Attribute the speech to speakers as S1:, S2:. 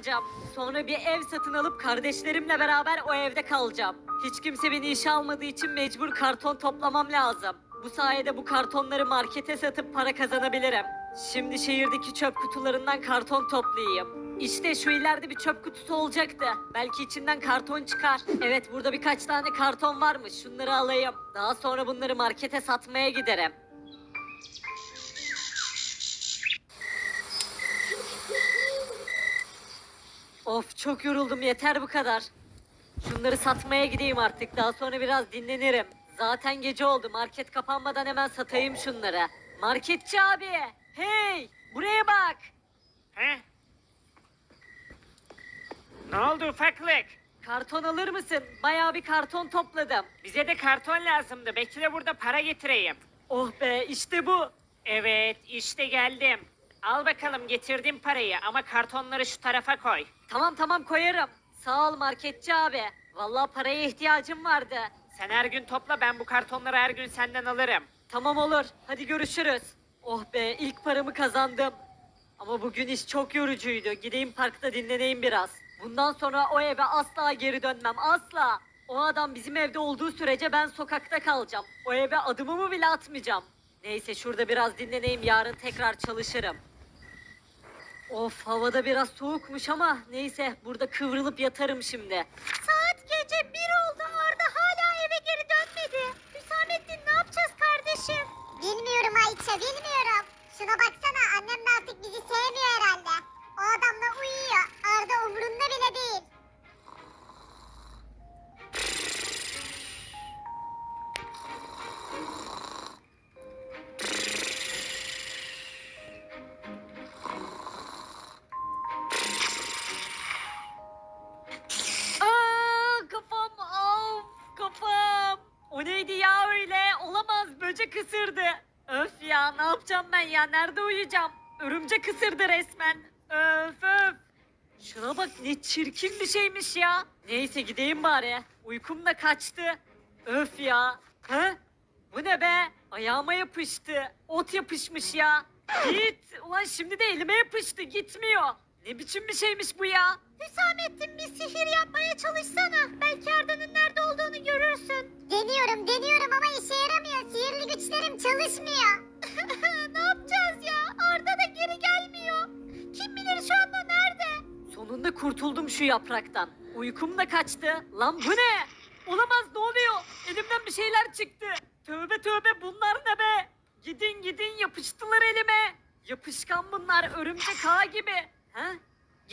S1: alacağım. Sonra bir ev satın alıp kardeşlerimle beraber o evde kalacağım. Hiç kimse beni işe almadığı için mecbur karton toplamam lazım. Bu sayede bu kartonları markete satıp para kazanabilirim. Şimdi şehirdeki çöp kutularından karton toplayayım. İşte şu ileride bir çöp kutusu olacaktı. Belki içinden karton çıkar. Evet burada birkaç tane karton varmış. Şunları alayım. Daha sonra bunları markete satmaya giderim. Of çok yoruldum yeter bu kadar. Şunları satmaya gideyim artık daha sonra biraz dinlenirim. Zaten gece oldu market kapanmadan hemen satayım şunları. Marketçi abi hey buraya bak.
S2: He? Ne oldu ufaklık?
S1: Karton alır mısın? Bayağı bir karton topladım.
S2: Bize de karton lazımdı. Bekle burada para getireyim.
S1: Oh be işte bu.
S2: Evet işte geldim. Al bakalım getirdim parayı ama kartonları şu tarafa koy.
S1: Tamam tamam koyarım. Sağ ol marketçi abi. Vallahi paraya ihtiyacım vardı.
S2: Sen her gün topla ben bu kartonları her gün senden alırım.
S1: Tamam olur. Hadi görüşürüz. Oh be ilk paramı kazandım. Ama bugün iş çok yorucuydu. Gideyim parkta dinleneyim biraz. Bundan sonra o eve asla geri dönmem. Asla. O adam bizim evde olduğu sürece ben sokakta kalacağım. O eve adımımı bile atmayacağım. Neyse şurada biraz dinleneyim. Yarın tekrar çalışırım. Of havada biraz soğukmuş ama neyse burada kıvrılıp yatarım şimdi. Saat gece bir oldu Arda hala eve geri dönmedi. Hüsamettin ne yapacağız kardeşim?
S3: Bilmiyorum Ayça bilmiyorum. Şuna baksana annem de artık bizi sevmiyor herhalde. O adamla uyuyor. Arda umurunda bile değil.
S1: Böcek ısırdı. Öf ya ne yapacağım ben ya nerede uyuyacağım? Örümcek ısırdı resmen. Öf öf. Şuna bak ne çirkin bir şeymiş ya. Neyse gideyim bari. Uykum da kaçtı. Öf ya. Hı? Bu ne be? Ayağıma yapıştı. Ot yapışmış ya. Git. Ulan şimdi de elime yapıştı. Gitmiyor. Ne biçim bir şeymiş bu ya? Hüsamettin bir sihir yapmaya çalışsana. Belki Arda'nın
S3: çalışmıyor.
S1: ne yapacağız ya? Arda da geri gelmiyor. Kim bilir şu anda nerede? Sonunda kurtuldum şu yapraktan. Uykum da kaçtı. Lan bu ne? Olamaz ne oluyor? Elimden bir şeyler çıktı. Tövbe tövbe bunlar ne be? Gidin gidin yapıştılar elime. Yapışkan bunlar örümcek ağ gibi. Ha?